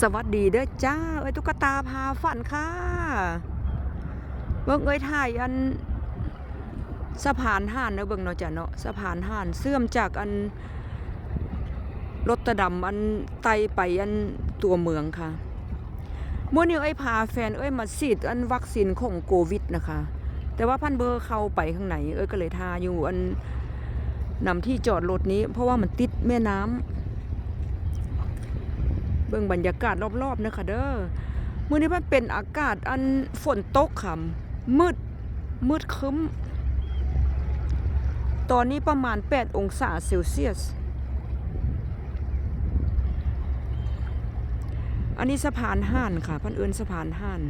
สวัสดีเด้อจ้าเอ้ยตุ๊กตาพาฝันค่ะเบิ่งเอ้ยถ่ายอันสะพานห่านเด้อเบิ่งเนาะจ้ะเนาะสะพานห่านเสื่อมจากอันรถตะดำอันไตไปอันตัวเมืองค่ะเมื่อนี้เอ้ยพาแฟนเอ้ยมาฉีดอันวัคซีนของโควิดนะคะ แต่ว่าพันเบอร์เข้าไปข้างในเอ้ยก็เลยทาอยู่อันนำที่จอดรถนี้ เพราะว่ามันติดแม่น้ำ เบิ่งบรรยากาศรอบๆนะคะเด้อมื้อนี้มันเป็นอากาศอันฝนตกค่ะมืดมืดคึ้ม ตอนนี้ประมาณ 8 องศาเซลเซียส อันนี้สะพานห่านค่ะพันเอินสะพานห่าน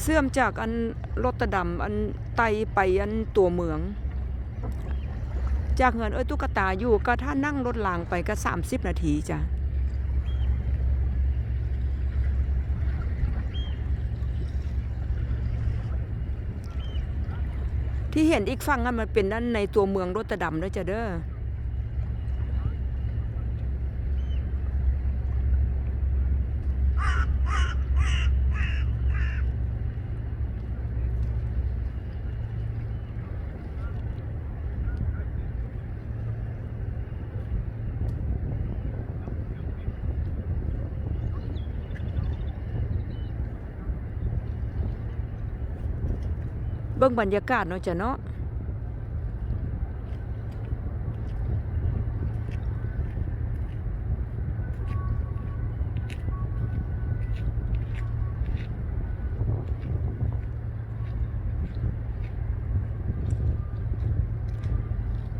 เสื่อมจากอันรถตะดำอันไตไปอันตัวเมือง จากเงินเอ้ยตุ๊กตาอยู่ก็ถ้านั่งรถรางไปก็ 30 นาทีจ้ะ ที่เห็นอีกฝั่งนั้นมันเป็นด้านในตัวเมืองรถตะดำด้วยจ้ะเด้อ เบิ่งบรรยากาศเนาะจ้ะเนาะ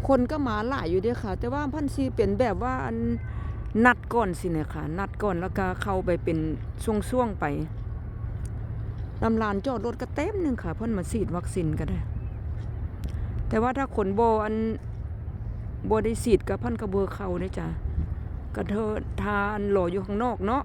คนก็มาหลายอยู่เด้ค่ะ แต่ว่าพันซีเป็นแบบว่านนัดก่อนสิเนี่ยค่ะ นัดก่อนแล้วก็เข้าไปเป็นช่วงๆไป ลำลานจอดรถก็เต็มหนึ่งค่ะเพิ่นมาฉีดวัคซีนก็ได้ แต่ว่าถ้าขนโบอันโบได้ฉีดกับพันกระเบือเขาเนี่ยจ้ะกระเทอทานหล่ออยู่ข้างนอกเนาะ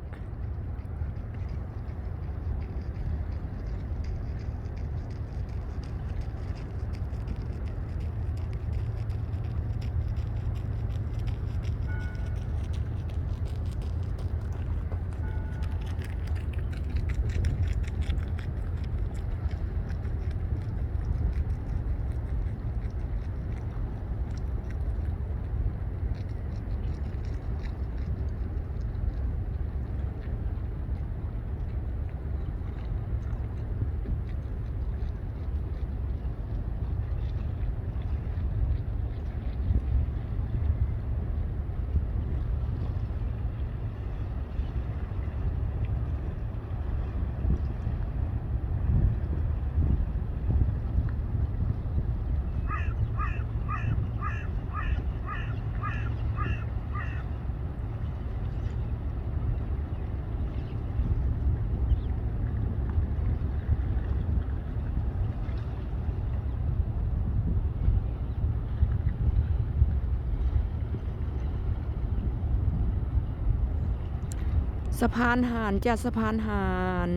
สะพานหานจ้ะสะพานหาน